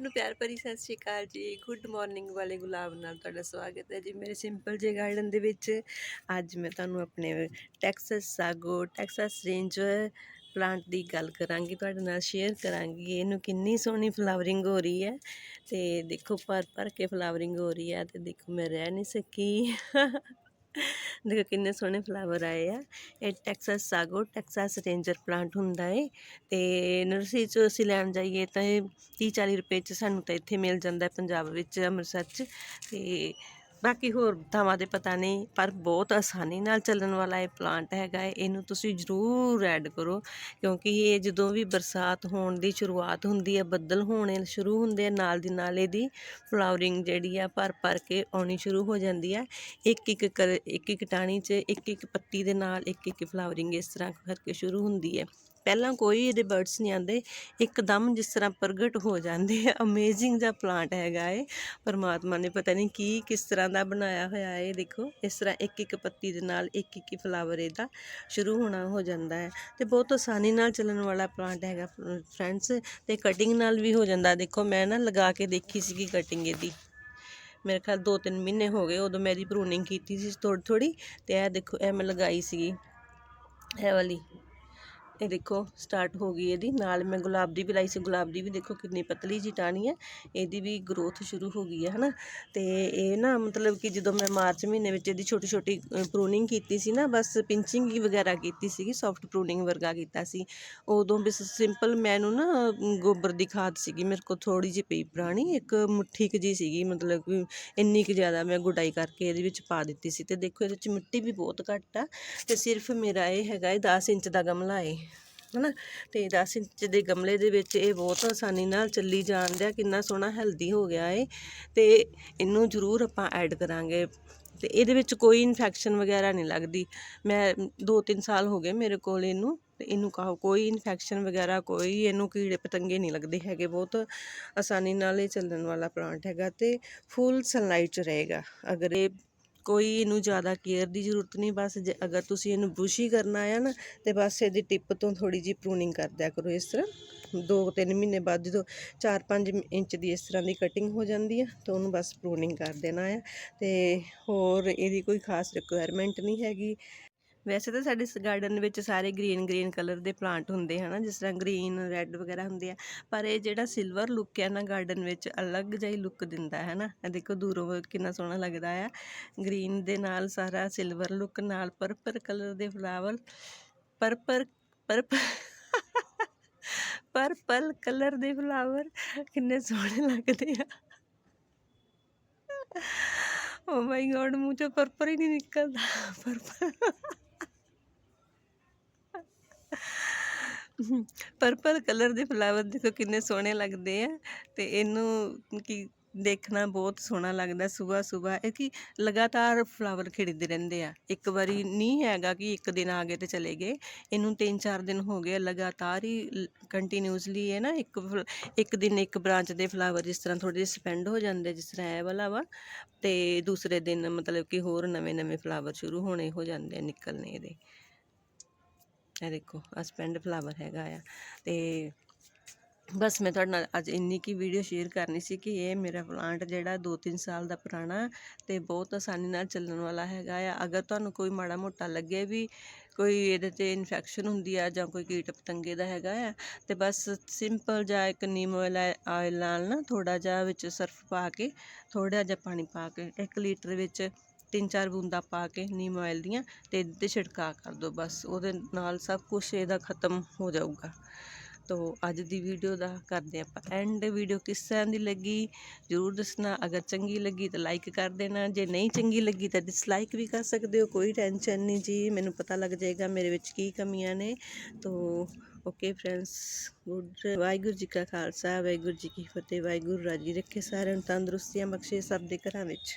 ਨੂੰ ਪਿਆਰ ਭਰੀ ਸਤਿ ਸ਼੍ਰੀ ਅਕਾਲ ਜੀ। ਗੁੱਡ ਮਾਰਨਿੰਗ ਵਾਲੇ ਗੁਲਾਬ ਨਾਲ ਤੁਹਾਡਾ ਸਵਾਗਤ ਹੈ ਜੀ ਮੇਰੇ ਸਿੰਪਲ ਜੇ ਗਾਰਡਨ ਦੇ ਵਿੱਚ। ਅੱਜ ਮੈਂ ਤੁਹਾਨੂੰ ਆਪਣੇ Texas sago Texas range plant ਦੀ ਗੱਲ ਕਰਾਂਗੀ, ਤੁਹਾਡੇ ਨਾਲ ਸ਼ੇਅਰ ਕਰਾਂਗੀ। ਇਹਨੂੰ ਕਿੰਨੀ ਸੋਹਣੀ ਫਲਾਵਰਿੰਗ ਹੋ ਰਹੀ ਹੈ ਤੇ ਦੇਖੋ ਭਰ ਭਰ ਕੇ ਫਲਾਵਰਿੰਗ ਹੋ ਰਹੀ ਹੈ ਤੇ ਦੇਖੋ ਮੈਂ ਰਹਿ ਨਹੀਂ ਸਕੀ। ਦੇਖੋ ਕਿੰਨੇ ਸੋਹਣੇ ਫਲਾਵਰ ਆਏ ਆ। ਇਹ Texas sago Texas ranger plant ਹੁੰਦਾ ਹੈ ਤੇ ਨਰਸਰੀ ਚ ਅਸੀਂ ਲੈਣ ਜਾਈਏ ਤਾਂ ਇਹ 30 40 ਰੁਪਏ ਚ ਸਾਨੂੰ ਤਾਂ ਇੱਥੇ ਮਿਲ ਜਾਂਦਾ ਪੰਜਾਬ ਵਿੱਚ, ਅੰਮ੍ਰਿਤਸਰ ਚ ਤੇ ਬਾਕੀ ਹੋਰ ਥਾਵਾਂ ਦੇ ਪਤਾ ਨਹੀਂ, ਪਰ ਬਹੁਤ ਆਸਾਨੀ ਨਾਲ ਚੱਲਣ ਵਾਲਾ ਇਹ ਪਲਾਂਟ ਹੈਗਾ ਹੈ, ਇਹਨੂੰ ਤੁਸੀਂ ਜ਼ਰੂਰ ਐਡ ਕਰੋ, ਕਿਉਂਕਿ ਇਹ ਜਦੋਂ ਵੀ ਬਰਸਾਤ ਹੋਣ ਦੀ ਸ਼ੁਰੂਆਤ ਹੁੰਦੀ ਹੈ, ਬੱਦਲ ਹੋਣੇ ਸ਼ੁਰੂ ਹੁੰਦੇ ਆ, ਨਾਲ ਦੀ ਨਾਲ ਇਹਦੀ ਫਲਾਵਰਿੰਗ ਜਿਹੜੀ ਆ ਭਰ ਭਰ ਕੇ ਆਉਣੀ ਸ਼ੁਰੂ ਹੋ ਜਾਂਦੀ ਹੈ ਇੱਕ ਇੱਕ ਕਰ, ਇੱਕ ਇੱਕ ਟਾਣੀ 'ਚ ਇੱਕ ਇੱਕ ਪੱਤੀ ਦੇ ਨਾਲ ਇੱਕ ਇੱਕ ਫਲਾਵਰਿੰਗ ਇਸ ਤਰ੍ਹਾਂ ਕਰਕੇ ਸ਼ੁਰੂ ਹੁੰਦੀ ਹੈ। ਪਹਿਲਾਂ ਕੋਈ ਇਹਦੇ ਬਰਡਸ ਨਹੀਂ ਆਉਂਦੇ, ਇੱਕਦਮ ਜਿਸ ਤਰ੍ਹਾਂ ਪ੍ਰਗਟ ਹੋ ਜਾਂਦੇ ਆ ਅਮੇਜ਼ਿੰਗ ਜਿਹਾ ਪਲਾਂਟ ਹੈਗਾ ਏ ਪਰਮਾਤਮਾ ਨੇ ਪਤਾ ਨਹੀਂ ਕੀ ਕਿਸ ਤਰ੍ਹਾਂ ਦਾ ਬਣਾਇਆ ਹੋਇਆ ਹੈ ਦੇਖੋ, ਇਸ ਤਰ੍ਹਾਂ ਇੱਕ ਇੱਕ ਪੱਤੀ ਦੇ ਨਾਲ ਇੱਕ ਇੱਕ ਫਲਾਵਰ ਇਹਦਾ ਸ਼ੁਰੂ ਹੋਣਾ ਹੋ ਜਾਂਦਾ ਹੈ। ਤੇ ਬਹੁਤ ਆਸਾਨੀ ਨਾਲ ਚੱਲਣ ਵਾਲਾ ਪਲਾਂਟ ਹੈਗਾ ਫਰੈਂਡਸ ਤੇ ਕਟਿੰਗ ਨਾਲ ਵੀ ਹੋ ਜਾਂਦਾ। ਦੇਖੋ ਮੈਂ ਨਾ ਲਗਾ ਕੇ ਦੇਖੀ ਸੀਗੀ ਕਟਿੰਗ ਇਹਦੀ। ਮੇਰੇ ਖਿਆਲ 2-3 ਮਹੀਨੇ ਹੋ ਗਏ ਉਦੋਂ ਮੈਂ ਇਹਦੀ ਪ੍ਰੂਨਿੰਗ ਕੀਤੀ ਸੀ ਥੋੜੀ ਥੋੜੀ ਤੇ ਇਹ ਦੇਖੋ, ਇਹ ਮੈਂ ਲਗਾਈ ਸੀਗੀ, ਇਹ ਵਾਲੀ। ਇਹ ਦੇਖੋ ਸਟਾਰਟ ਹੋ ਗਈ ਇਹਦੀ। ਨਾਲ ਮੈਂ ਗੁਲਾਬ ਦੀ ਵੀ ਲਾਈ ਸੀ। ਗੁਲਾਬ ਦੀ ਵੀ ਦੇਖੋ ਕਿੰਨੀ ਪਤਲੀ ਜੀ ਟਾਹਣੀ ਹੈ। ਇਹਦੀ ਵੀ ਗਰੋਥ ਸ਼ੁਰੂ ਹੋ ਗਈ ਹੈ, ਹਨਾ? ਤੇ ਇਹ ਨਾ ਮਤਲਬ ਕਿ ਜਦੋਂ ਮੈਂ ਮਾਰਚ ਮਹੀਨੇ ਵਿੱਚ ਇਹਦੀ ਛੋਟੀ ਛੋਟੀ ਪ੍ਰੂਨਿੰਗ ਕੀਤੀ ਸੀ ਨਾ, ਬਸ ਪਿੰਚਿੰਗ ਵਗੈਰਾ ਕੀਤੀ ਸੀਗੀ ਸੌਫਟ ਪ੍ਰੂਨਿੰਗ ਵਰਗਾ ਕੀਤਾ ਸੀ। ਉਦੋਂ ਬਸ ਸਿੰਪਲ ਮੈਨੂੰ ਨਾ ਗੋਬਰ ਦੀ ਖਾਦ ਸੀਗੀ। ਮੇਰੇ ਕੋਲ ਥੋੜੀ ਜਿਹੀ ਪਈ ਪੁਰਾਣੀ, ਇੱਕ ਮੁੱਠੀ ਕੁ ਜੀ ਸੀਗੀ, ਮਤਲਬ ਕਿ ਇੰਨੀ ਕੁ ਜ਼ਿਆਦਾ ਮੈਂ ਗੁਡਾਈ ਕਰਕੇ ਇਹਦੇ ਵਿੱਚ ਪਾ ਦਿੱਤੀ ਸੀ। ਤੇ ਦੇਖੋ ਇਹਦੇ ਵਿੱਚ ਮਿੱਟੀ ਵੀ ਬਹੁਤ ਘੱਟ ਆ। ਤੇ ਸਿਰਫ ਮੇਰਾ ਇਹ ਹੈਗਾ, ਇਹ 10 ਇੰਚ ਦਾ ਗਮਲਾ ਹੈ ਹਨਾ? ਤੇ 10 ਇੰਚ ਦੇ ਗਮਲੇ ਦੇ ਵਿੱਚ ਇਹ ਬਹੁਤ ਆਸਾਨੀ ਨਾਲ ਚੱਲੀ ਜਾਣ ਦਿਆ ਕਿੰਨਾ ਸੋਹਣਾ ਹੈਲਦੀ ਹੋ ਗਿਆ ਏ। ਤੇ ਇਹਨੂੰ ਜ਼ਰੂਰ ਆਪਾਂ ਐਡ ਕਰਾਂਗੇ। ਤੇ ਇਹਦੇ ਵਿੱਚ ਕੋਈ ਇਨਫੈਕਸ਼ਨ ਵਗੈਰਾ ਨਹੀਂ ਲੱਗਦੀ। ਮੈਂ 2-3 ਸਾਲ ਹੋ ਗਏ ਮੇਰੇ ਕੋਲ ਇਹਨੂੰ, ਤੇ ਇਹਨੂੰ ਕਹੋ, ਕੋਈ ਇਨਫੈਕਸ਼ਨ ਵਗੈਰਾ, ਕੋਈ ਇਹਨੂੰ ਕੀੜੇ ਪਤੰਗੇ ਨਹੀਂ ਲੱਗਦੇ ਹੈਗੇ। ਬਹੁਤ ਆਸਾਨੀ ਨਾਲ ਇਹ ਚੱਲਣ ਵਾਲਾ ਪਲਾਂਟ ਹੈਗਾ ਤੇ ਫੁੱਲ ਸਨਲਾਈਟ 'ਚ ਰਹੇਗਾ। ਅਗਰ ਇਹ ਕੋਈ ਇਹਨੂੰ ਜ਼ਿਆਦਾ ਕੇਅਰ ਦੀ ਜ਼ਰੂਰਤ ਨਹੀਂ, ਬਸ ਜੇ ਅਗਰ ਤੁਸੀਂ ਇਹਨੂੰ ਬੁਸ਼ੀ ਕਰਨਾ ਆ ਨਾ, ਤੇ ਬਸ ਇਹਦੀ ਟਿਪ ਤੋਂ ਥੋੜੀ ਜੀ ਪ੍ਰੂਨਿੰਗ ਕਰ ਦਿਆ ਕਰੋ ਇਸ ਤਰ੍ਹਾਂ। ਦੋ ਤਿੰਨ ਮਹੀਨੇ ਬਾਅਦ ਜਦੋਂ 4-5 ਇੰਚ ਦੀ ਇਸ ਤਰ੍ਹਾਂ ਦੀ ਕਟਿੰਗ ਹੋ ਜਾਂਦੀ ਆ, ਤਾਂ ਉਹਨੂੰ ਬਸ ਪ੍ਰੂਨਿੰਗ ਕਰ ਦੇਣਾ ਆ। ਤੇ ਹੋਰ ਇਹਦੀ ਕੋਈ ਖਾਸ ਰਿਕੁਆਇਰਮੈਂਟ ਨਹੀਂ ਹੈਗੀ। ਵੈਸੇ ਤਾਂ ਸਾਡੇ ਗਾਰਡਨ ਵਿੱਚ ਸਾਰੇ ਗ੍ਰੀਨ ਗ੍ਰੀਨ ਕਲਰ ਦੇ ਪਲਾਂਟ ਹੁੰਦੇ ਹਨ, ਜਿਸ ਤਰ੍ਹਾਂ ਗ੍ਰੀਨ ਰੈੱਡ ਵਗੈਰਾ ਹੁੰਦੇ ਆ, ਪਰ ਇਹ ਜਿਹੜਾ ਸਿਲਵਰ ਲੁੱਕ ਹੈ ਨਾ ਗਾਰਡਨ ਵਿੱਚ ਅਲੱਗ ਜਿਹੀ ਲੁੱਕ ਦਿੰਦਾ ਹੈ ਨਾ। ਇਹ ਦੇਖੋ ਦੂਰੋਂ ਕਿੰਨਾ ਸੋਹਣਾ ਲੱਗਦਾ ਆ। ਗ੍ਰੀਨ ਦੇ ਨਾਲ ਸਾਰਾ ਸਿਲਵਰ ਲੁੱਕ ਨਾਲ ਪਰਪਲ ਕਲਰ ਦੇ flower purple purple purple colour ਦੇ ਫਲਾਵਰ ਕਿੰਨੇ ਸੋਹਣੇ ਲੱਗਦੇ ਆ। ਓ ਮਾਈ ਗॉड ਮੂੰਹ ਚੋਂ ਪਰਪਲ ਹੀ ਨਹੀਂ ਨਿਕਲਦਾ ਪਰਪਲ ਪਰਪਲ ਕਲਰ ਦੇ ਫਲਾਵਰ ਦੇਖੋ ਕਿੰਨੇ ਸੋਹਣੇ ਲੱਗਦੇ ਆ ਤੇ ਇਹਨੂੰ ਕੀ ਦੇਖਣਾ ਬਹੁਤ ਸੋਹਣਾ ਲੱਗਦਾ ਸਵੇਰ ਸਵੇਰ ਇਹ ਕਿ ਲਗਾਤਾਰ ਫਲਾਵਰ ਖਿੜਦੇ ਰਹਿੰਦੇ ਆ। ਇੱਕ ਵਾਰੀ ਨਹੀਂ ਹੈਗਾ ਕਿ ਇੱਕ ਦਿਨ ਆ ਗਏ ਤੇ ਚਲੇ ਗਏ। ਇਹਨੂੰ 3-4 ਦਿਨ ਹੋ ਗਏ ਲਗਾਤਾਰ ਹੀ ਕੰਟੀਨਿਊਸਲੀ ਹੈ ਨਾ ਇੱਕ ਇੱਕ ਦਿਨ ਇੱਕ ਬ੍ਰਾਂਚ ਦੇ ਫਲਾਵਰ ਜਿਸ ਤਰ੍ਹਾਂ ਥੋੜੇ ਜਿਹੇ ਸਪੈਂਡ ਹੋ ਜਾਂਦੇ ਜਿਸ ਤਰ੍ਹਾਂ ਇਹ ਵਾਲਾ ਵਾ ਤੇ ਦੂਸਰੇ ਦਿਨ ਮਤਲਬ ਕਿ ਹੋਰ ਨਵੇਂ-ਨਵੇਂ ਫਲਾਵਰ ਸ਼ੁਰੂ ਹੋਣੇ ਹੋ ਜਾਂਦੇ ਆ ਨਿਕਲਣੇ ਇਹਦੇ। ਇਹ ਦੇਖੋ ਆ ਫਲਾਵਰ ਹੈਗਾ ਆ। ਤੇ ਬਸ ਮੈਂ ਤੁਹਾਡੇ ਨਾਲ ਅੱਜ ਇੰਨੀ ਕੀ ਵੀਡੀਓ ਸ਼ੇਅਰ ਕਰਨੀ ਸੀ ਕਿ ਇਹ ਮੇਰਾ ਪਲਾਂਟ ਜਿਹੜਾ 2-3 ਸਾਲ ਦਾ ਪੁਰਾਣਾ ਤੇ ਬਹੁਤ ਆਸਾਨੀ ਨਾਲ ਚੱਲਣ ਵਾਲਾ ਹੈਗਾ ਆ। ਅਗਰ ਤੁਹਾਨੂੰ ਕੋਈ ਮਾੜਾ ਮੋਟਾ ਲੱਗੇ ਵੀ ਕੋਈ ਇਹਦੇ 'ਤੇ ਇਨਫੈਕਸ਼ਨ ਹੁੰਦੀ ਆ ਜਾਂ ਕੋਈ ਕੀਟ ਪਤੰਗੇ ਦਾ ਹੈਗਾ ਆ, ਤੇ ਬਸ ਸਿੰਪਲ ਜਿਹਾ ਇੱਕ ਨੀਮ ਆਇਲ ਆਇਲ ਨਾਲ ਨਾ ਥੋੜਾ ਜਿਹਾ ਵਿੱਚ ਸਰਫ ਪਾ ਕੇ ਥੋੜਾ ਜਿਹਾ ਪਾਣੀ ਪਾ ਕੇ 1 ਲੀਟਰ ਵਿੱਚ ਤਿੰਨ ਚਾਰ ਬੂੰਦਾਂ ਪਾ ਕੇ ਨੀਮ ਆਇਲ ਦੀਆਂ ਤੇ ਇਹਦੇ 'ਤੇ ਛਿੜਕਾਅ ਕਰ ਦਿਓ, ਬਸ ਉਹਦੇ ਨਾਲ ਸਭ ਕੁਝ ਇਹਦਾ ਖਤਮ ਹੋ ਜਾਊਗਾ। ਤੋ ਅੱਜ ਦੀ ਵੀਡੀਓ ਦਾ ਕਰਦੇ ਆਪਾਂ ਐਂਡ ਵੀਡੀਓ ਕਿਸ ਤਰ੍ਹਾਂ ਦੀ ਲੱਗੀ ਜਰੂਰ ਦੱਸਣਾ, ਅਗਰ ਚੰਗੀ ਲੱਗੀ ਤਾਂ ਲਾਈਕ ਕਰ ਦੇਣਾ, ਜੇ ਨਹੀਂ ਚੰਗੀ ਲੱਗੀ ਤਾਂ ਡਿਸਲਾਈਕ ਵੀ ਕਰ ਸਕਦੇ ਹੋ, ਕੋਈ ਟੈਨਸ਼ਨ ਨਹੀਂ ਜੀ, ਮੈਨੂੰ ਪਤਾ ਲੱਗ ਜਾਏਗਾ ਮੇਰੇ ਵਿੱਚ ਕੀ ਕਮੀਆਂ ਨੇ। ਤੋ okay friends good, Waheguru ji ਕਾ ਖਾਲਸਾ, ਵਾਹਿਗੁਰੂ ਜੀ ਕੀ ਫਤਿਹ, ਵਾਹਿਗੁਰੂ ਰਾਜੀ ਰੱਖੇ ਸਾਰਿਆਂ ਨੂੰ, ਤੰਦਰੁਸਤੀਆਂ ਬਖਸ਼ੇ ਸਭ ਦੇ ਘਰਾਂ ਵਿੱਚ।